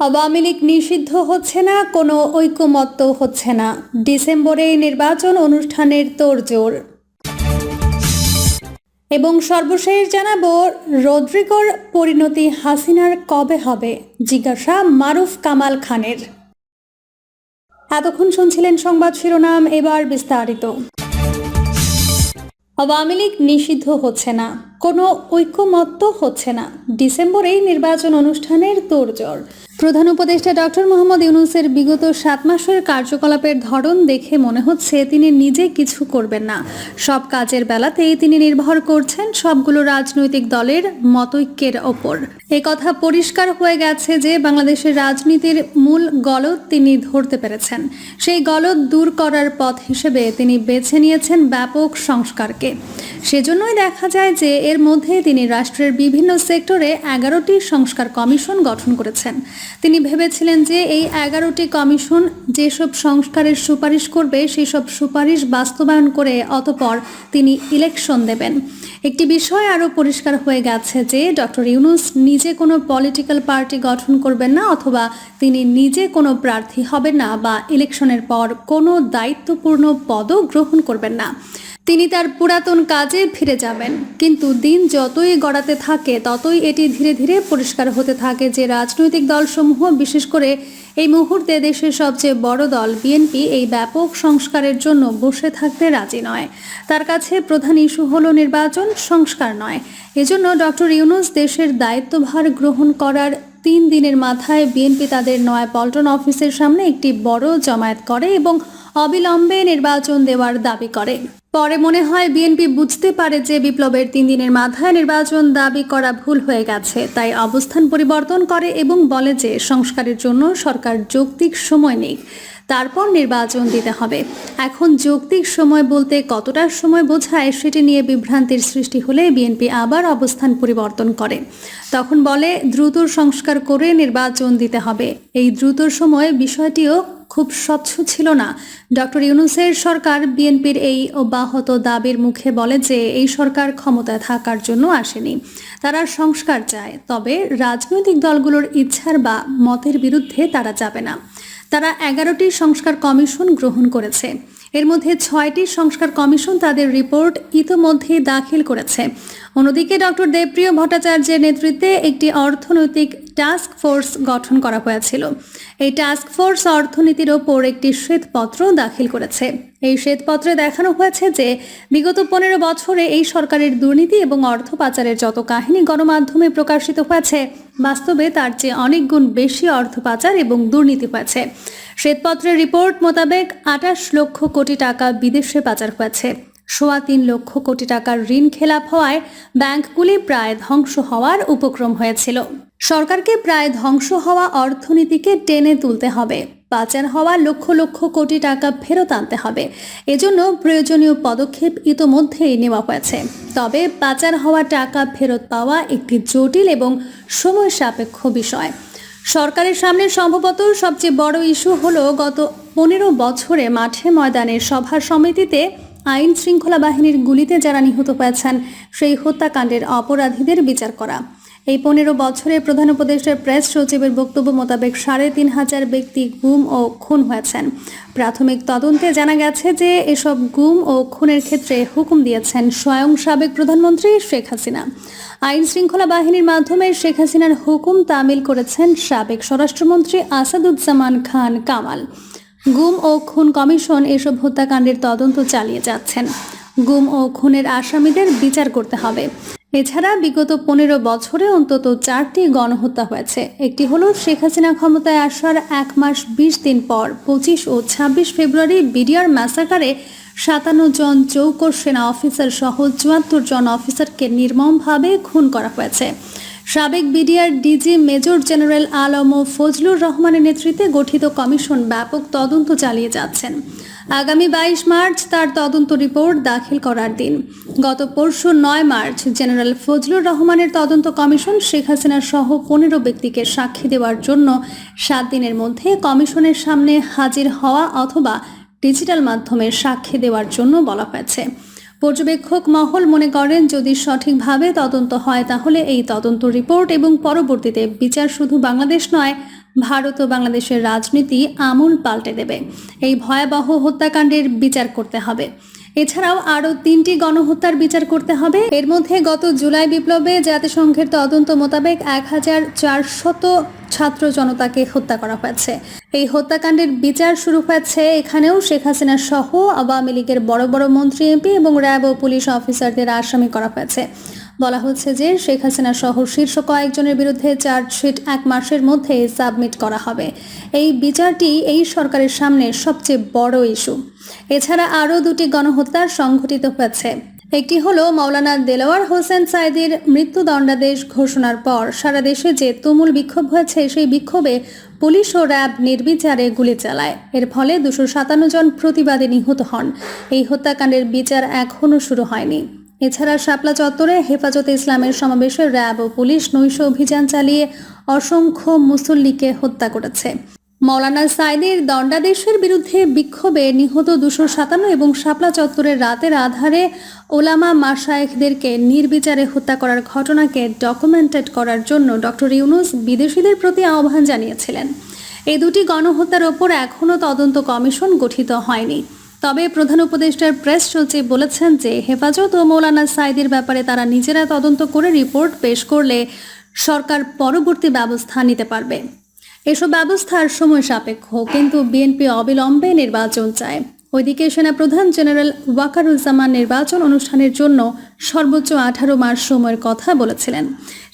আওয়ামী লীগ নিষিদ্ধ হচ্ছে না, কোনো ঐকমত্য হচ্ছে না। ডিসেম্বরে নির্বাচন অনুষ্ঠানের তোড়জোড়। এবং সর্বশেষ জানাব, রদ্রিগোর পরিণতি হাসিনার কবে হবে? জিজ্ঞাসা মারুফ কামাল খানের। এতক্ষণ শুনছিলেন সংবাদ শিরোনাম, এবার বিস্তারিত। আওয়ামী লীগ নিষিদ্ধ হচ্ছে না, কোনো ঐক্যমত্য হচ্ছে না। ডিসেম্বরেই নির্বাচন অনুষ্ঠানের তোড়জোড়। প্রধান উপদেষ্টা ডক্টর মোহাম্মদ ইউনুসের বিগত সাত মাসের কার্যকলাপের ধরন দেখে মনে হচ্ছে তিনি নিজে কিছু করবেন না। সব কাজের বেলাতেই তিনি নির্ভর করছেন সবগুলো রাজনৈতিক দলের মতৈক্যের ওপর। এ কথা পরিষ্কার হয়ে গেছে যে বাংলাদেশের রাজনীতির মূল গলদ তিনি ধরতে পেরেছেন। সেই গলদ দূর করার পথ হিসেবে তিনি বেছে নিয়েছেন ব্যাপক সংস্কারকে। সেজন্যই দেখা যায় যে এর মধ্যে তিনি রাষ্ট্রের বিভিন্ন সেক্টরে এগারোটি সংস্কার কমিশন গঠন করেছেন। তিনি ভেবেছিলেন যে এই এগারোটি কমিশন যেসব সংস্কারের সুপারিশ করবে সেই সব সুপারিশ বাস্তবায়ন করে অতপর তিনি ইলেকশন দেবেন। একটি বিষয় আরও পরিষ্কার হয়ে গেছে যে ডক্টর ইউনুস নিজে কোনো পলিটিক্যাল পার্টি গঠন করবেন না অথবা তিনি নিজে কোনো প্রার্থী হবেন না বা ইলেকশনের পর কোনো দায়িত্বপূর্ণ পদও গ্রহণ করবেন না। তিনি তার পুরাতন কাজে ফিরে যাবেন। কিন্তু দিন যতই গড়াতে থাকে, ততই এটি ধীরে ধীরে পরিষ্কার হতে থাকে যে রাজনৈতিক দলসমূহ, বিশেষ করে এই মুহূর্তে দেশের সবচেয়ে বড় দল বিএনপি এই ব্যাপক সংস্কারের জন্য বসে থাকতে রাজি নয়। তার কাছে প্রধান ইস্যু হলো নির্বাচন সংস্কার নয়। এজন্য ডক্টর ইউনুস দেশের দায়িত্বভার গ্রহণ করার তিন দিনের মাথায় বিএনপি তাদের নয় পল্টন অফিসের সামনে একটি বড় জমায়েত করে এবং অবিলম্বে নির্বাচন দেওয়ার দাবি করে। পরে মনে হয় বিএনপি বুঝতে পারে যে বিপ্লবের তিন দিনের মাথায় নির্বাচন দাবি করা ভুল হয়ে গেছে। তাই অবস্থান পরিবর্তন করে এবং বলে যে সংস্কারের জন্য সরকার যৌক্তিক সময় নেই। তারপর নির্বাচন দিতে হবে। এখন যৌক্তিক সময় বলতে কতটা সময় বোঝায় সেটি নিয়ে বিভ্রান্তির সৃষ্টি হলে বিএনপি আবার অবস্থান পরিবর্তন করে। তখন বলে দ্রুত সংস্কার করে নির্বাচন দিতে হবে। এই দ্রুত সময় বিষয়টিও খুব স্বচ্ছ ছিল না। ডক্টর ইউনুসের সরকার বিএনপির এই অব্যাহত দাবির মুখে বলে যে এই সরকার ক্ষমতায় থাকার জন্য আসেনি। তারা সংস্কার চায়, তবে রাজনৈতিক দলগুলোর ইচ্ছার বা মতের বিরুদ্ধে তারা যাবে না। তারা এগারোটি সংস্কার কমিশন গ্রহণ করেছে। এর মধ্যে ছয়টি সংস্কার কমিশন তাদের রিপোর্ট ইতোমধ্যে দাখিল করেছে। অন্যদিকে ডক্টর দেবপ্রিয় ভট্টাচার্যের নেতৃত্বে একটি অর্থনৈতিক টাস্ক ফোর্স গঠন করা হয়েছিল। এই টাস্ক ফোর্স অর্থনীতির ওপর একটি শ্বেতপত্র দাখিল করেছে। এই শ্বেতপত্রে দেখানো হয়েছে যে, বিগত পনেরো বছরে এই সরকারের দুর্নীতি এবং অর্থ পাচারের যত কাহিনী গণমাধ্যমে প্রকাশিত হয়েছে, বাস্তবে তার চেয়ে অনেক গুণ বেশি অর্থ পাচার এবং দুর্নীতি হয়েছে। শ্বেতপত্রের রিপোর্ট মোতাবেক আটাশ লক্ষ কোটি টাকা বিদেশে পাচার হয়েছে। সোয়া তিন লক্ষ কোটি টাকার ঋণ খেলাপ হওয়ায় ব্যাংকগুলি প্রায় ধ্বংস হওয়ার উপক্রম হয়েছিল। সরকারকে প্রায় ধ্বংস হওয়া অর্থনীতিকে টেনে তুলতে হবে। পাচার হওয়া লক্ষ লক্ষ কোটি টাকা ফেরত আনতে হবে। এজন্য প্রয়োজনীয় পদক্ষেপ ইতোমধ্যেই নেওয়া হয়েছে। তবে পাচার হওয়া টাকা ফেরত পাওয়া একটি জটিল এবং সময় সাপেক্ষ বিষয়। সরকারের সামনে সম্ভবত সবচেয়ে বড় ইস্যু হলো গত পনেরো বছরে মাঠে ময়দানে সভা সমিতিতে আইন শৃঙ্খলা বাহিনীর গুলিতে যারা নিহত হয়েছেন, সেই হত্যাকাণ্ডের অপরাধীদের বিচার করা। এই পনেরো বছরে প্রধান উপদেষ্টার প্রেস সচিবের বক্তব্য মোতাবেক সাড়ে তিন হাজার ব্যক্তি গুম ও খুন হয়েছেন। প্রাথমিক তদন্তে জানা গেছে যে এসব গুম ও খুনের ক্ষেত্রে হুকুম দিয়েছেন স্বয়ং সাবেক প্রধানমন্ত্রী শেখ হাসিনা। আইন শৃঙ্খলা বাহিনীর মাধ্যমে শেখ হাসিনার হুকুম তামিল করেছেন সাবেক স্বরাষ্ট্রমন্ত্রী আসাদুজ্জামান খান কামাল। গুম ও খুন কমিশন এসব হত্যাকাণ্ডের তদন্ত চালিয়ে যাচ্ছেন। গুম ও খুনের আসামিদের বিচার করতে হবে। এছাড়া বিগত পনেরো বছরে অন্তত চারটি গণহত্যা হয়েছে। একটি হলো শেখ হাসিনা ক্ষমতায় আসার এক মাস বিশ দিন পর, পঁচিশ ও ছাব্বিশ ফেব্রুয়ারি বিডিআর ম্যাসাকারে সাতান্ন জন চৌকর সেনা অফিসার সহ চুয়াত্তর জন অফিসারকে নির্মমভাবে খুন করা হয়েছে। সাবেক BDR DG major general Alam ও ফজলুর রহমানের নেতৃত্বে গঠিত কমিশন ব্যাপক তদন্ত চালিয়ে যাচ্ছেন। আগামী বাইশ মার্চ তার তদন্ত রিপোর্ট দাখিল করার দিন। গত পরশু নয় মার্চ জেনারেল ফজলুর রহমানের তদন্ত কমিশন শেখ হাসিনা সহ পনেরো ব্যক্তিকে সাক্ষী দেওয়ার জন্য সাত দিনের মধ্যে কমিশনের সামনে হাজির হওয়া অথবা ডিজিটাল মাধ্যমে সাক্ষী দেওয়ার জন্য বলা হয়েছে। পর্যবেক্ষক মহল মনে করেন, যদি সঠিকভাবে তদন্ত হয় তাহলে এই তদন্ত রিপোর্ট এবং পরবর্তীতে বিচার শুধু বাংলাদেশ নয় ভারত ও বাংলাদেশের রাজনীতি আমূল পাল্টে দেবে। এই ভয়াবহ হত্যাকাণ্ডের বিচার করতে হবে। এছাড়াও আরও তিনটি গণহত্যার বিচার করতে হবে। এর মধ্যে গত জুলাই বিপ্লবে জাতিসংঘের তদন্ত মোতাবেক এক হাজার চারশত ছাত্র জনতাকে হত্যা করা হয়েছে। এই হত্যাকাণ্ডের বিচার শুরু হয়েছে এখানেও শেখ হাসিনা সহ আওয়ামী লীগের বড় বড় মন্ত্রী, এমপি এবং র্যাব ও পুলিশ অফিসারদের আসামি করা হয়েছে। বলা হচ্ছে যে শেখ হাসিনা সহ শীর্ষ কয়েকজনের বিরুদ্ধে চার্জশিট এক মাসের মধ্যে সাবমিট করা হবে। এই বিচারটি এই সরকারের সামনে সবচেয়ে বড় ইস্যু। এছাড়া আরও দুটি গণহত্যা সংঘটিত হয়েছে। একটি হলো মাওলানা দেলোয়ার হোসেন সাইদির মৃত্যুদণ্ডাদেশ ঘোষণার পর সারা দেশে যে তুমুল বিক্ষোভ হয়েছে, সেই বিক্ষোভে পুলিশ ও র্যাব নির্বিচারে গুলি চালায়। এর ফলে দুশো সাতান্ন জন প্রতিবাদী নিহত হন। এই হত্যাকাণ্ডের বিচার এখনও শুরু হয়নি। এছাড়া শাপলা চত্বরে হেফাজতে ইসলামের সমাবেশে র্যাব ও পুলিশ নৈশ অভিযান চালিয়ে অসংখ্য মুসল্লিকে হত্যা করেছে। মৌলানা সাইদের দণ্ডাদেশের বিরুদ্ধে বিক্ষোভে নিহত দুশো সাতান্ন এবং শাপলা চত্বরের রাতের আধারে ওলামা মাশায়েখদেরকে নির্বিচারে হত্যা করার ঘটনাকে ডকুমেন্টেড করার জন্য ডক্টর ইউনুস বিদেশিদের প্রতি আহ্বান জানিয়েছিলেন। এই দুটি গণহত্যার ওপর এখনও তদন্ত কমিশন গঠিত হয়নি। তবে প্রধান উপদেষ্টার প্রেস সচিব বলেছেন যে হেফাজত ও মৌলানা সাইদের ব্যাপারে তারা নিজেরা তদন্ত করে রিপোর্ট পেশ করলে সরকার পরবর্তী ব্যবস্থা নিতে পারবে। এসব ব্যবস্থার সময় সাপেক্ষ, কিন্তু বিএনপি অবিলম্বে নির্বাচন চায়। ওইদিকে সেনাপ্রধান জেনারেল ওয়াকারুজ্জামান নির্বাচন অনুষ্ঠানের জন্য সর্বোচ্চ আঠারো মাস সময়ের কথা বলেছিলেন।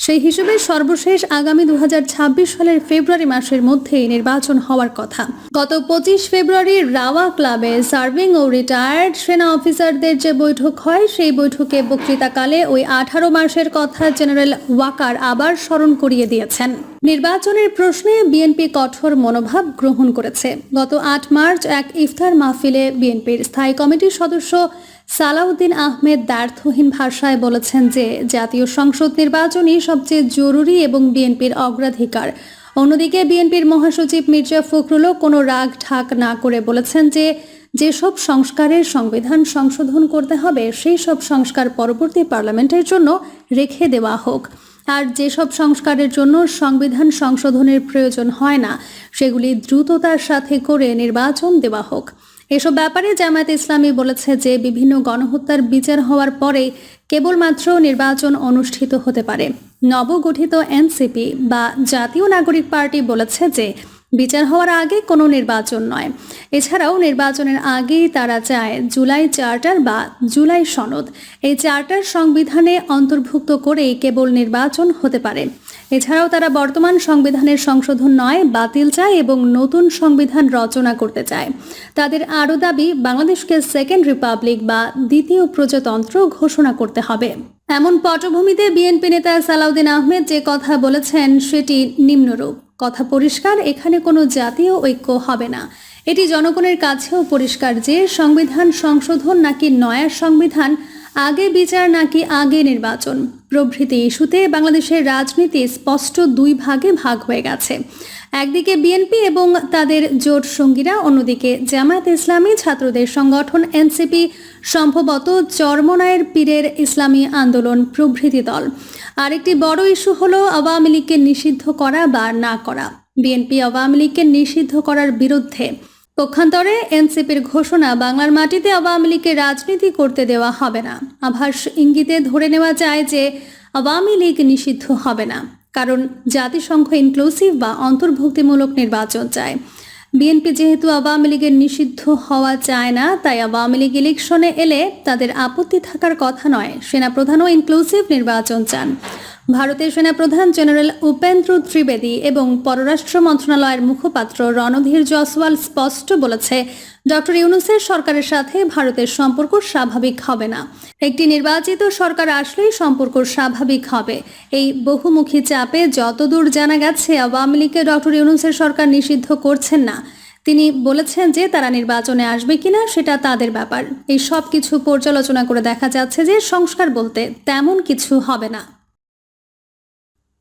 সেই হিসেবে সর্বশেষ আগামী দুহাজার ছাব্বিশ সালের ফেব্রুয়ারি মাসের মধ্যেই নির্বাচন হওয়ার কথা। গত পঁচিশ ফেব্রুয়ারি রাওয়া ক্লাবে সার্ভিং ও রিটায়ার্ড সেনা অফিসারদের যে বৈঠক হয়, সেই বৈঠকে বক্তৃতাকালে ওই আঠারো মাসের কথা জেনারেল ওয়াকার আবার স্মরণ করিয়ে দিয়েছেন। নির্বাচনের প্রশ্নে বিএনপি কঠোর মনোভাব গ্রহণ করেছে। গত আট মার্চ এক ইফতার মাহফিলে বিএনপির স্থায়ী কমিটির সদস্য সালাউদ্দিন আহমেদ দ্ব্যর্থহীন ভাষায় বলেছেন যে জাতীয় সংসদ নির্বাচনই সবচেয়ে জরুরি এবং বিএনপির অগ্রাধিকার। অন্যদিকে বিএনপির মহাসচিব মির্জা ফখরুলও কোনো রাগ ঠাক না করে বলেছেন যে যেসব সংস্কারের সংবিধান সংশোধন করতে হবে, সেই সব সংস্কার পরবর্তী পার্লামেন্টের জন্য রেখে দেওয়া হোক। আর যেসব সংস্কারের জন্য সংবিধান সংশোধনের প্রয়োজন হয় না, সেগুলি দ্রুততার সাথে করে নির্বাচন দেওয়া হোক। এসব ব্যাপারে জামায়াত ইসলামী বলেছে যে, বিভিন্ন গণহত্যার বিচার হওয়ার পরে কেবলমাত্র নির্বাচন অনুষ্ঠিত হতে পারে। নবগঠিত এনসিপি বা জাতীয় নাগরিক পার্টি বলেছে যে বিচার হওয়ার আগে কোনো নির্বাচন নয়। এছাড়াও নির্বাচনের আগেই তারা চায় জুলাই চার্টার বা জুলাই সনদ। এই চার্টার সংবিধানে অন্তর্ভুক্ত করেই কেবল নির্বাচন হতে পারে। এছাড়াও তারা বর্তমান সংবিধানের সংশোধন নয়, বাতিল চায় এবং নতুন সংবিধান রচনা করতে চায়। তাদের আরও দাবি, বাংলাদেশকে সেকেন্ড রিপাবলিক বা দ্বিতীয় প্রজাতন্ত্র ঘোষণা করতে হবে। এমন পটভূমিতে বিএনপি নেতা সালাউদ্দিন আহমেদ যে কথা বলেছেন, সেটি নিম্নরূপ। কথা পরিষ্কার, এখানে কোনো জাতীয় ঐক্য হবে না। এটি জনগণের কাছেও পরিষ্কার যে সংবিধান সংশোধন নাকি নয়া সংবিধান, আগে বিচার নাকি আগে নির্বাচন। প্রভৃতি ইস্যুতে বাংলাদেশের রাজনীতি স্পষ্ট দুই ভাগে ভাগ হয়ে গেছে। একদিকে বিএনপি এবং তাদের জোট সঙ্গীরা, অন্যদিকে জামায়াত ইসলামী ছাত্রদের সংগঠন এনসিপি, সম্ভবত চরমনায়ের পীরের ইসলামী আন্দোলন প্রভৃতি দল। আরেকটি বড় ইস্যু হলো আওয়ামী লীগকে নিষিদ্ধ করা বা না করা। বিএনপি আওয়ামী লীগকে নিষিদ্ধ করার বিরুদ্ধে পক্ষান্তরে এনসিপির ঘোষণা বাংলার মাটিতে আওয়ামী লীগকে রাজনীতি করতে দেওয়া হবে না। আভাস ইঙ্গিতে ধরে নেওয়া যায় যে আওয়ামী লীগ নিষিদ্ধ হবে না, কারণ জাতিসংঘ ইনক্লুসিভ বা অন্তর্ভুক্তিমূলক নির্বাচন চায়। বিএনপি যেহেতু আওয়ামী লীগের নিষিদ্ধ হওয়া চায় না, তাই আওয়ামী লীগ ইলেকশনে এলে তাদের আপত্তি থাকার কথা নয়। সেনাপ্রধানও ইনক্লুসিভ নির্বাচন চান। ভারতের সেনাপ্রধান জেনারেল উপেন্দ্র ত্রিবেদী এবং পররাষ্ট্র মন্ত্রণালয়ের মুখপাত্র রণধীর জসওয়াল স্পষ্ট বলেছে, ডক্টর ইউনুসের সরকারের সাথে ভারতের সম্পর্ক স্বাভাবিক হবে না। একটি নির্বাচিত সরকার আসলেই সম্পর্ক স্বাভাবিক হবে। এই বহুমুখী চাপে যতদূর জানা গেছে, আওয়ামী লীগকে ডক্টর ইউনুসের সরকার নিষিদ্ধ করছেন না। তিনি বলেছেন যে তারা নির্বাচনে আসবে কিনা, সেটা তাদের ব্যাপার। এই সব কিছু পর্যালোচনা করে দেখা যাচ্ছে যে সংস্কার বলতে তেমন কিছু হবে না।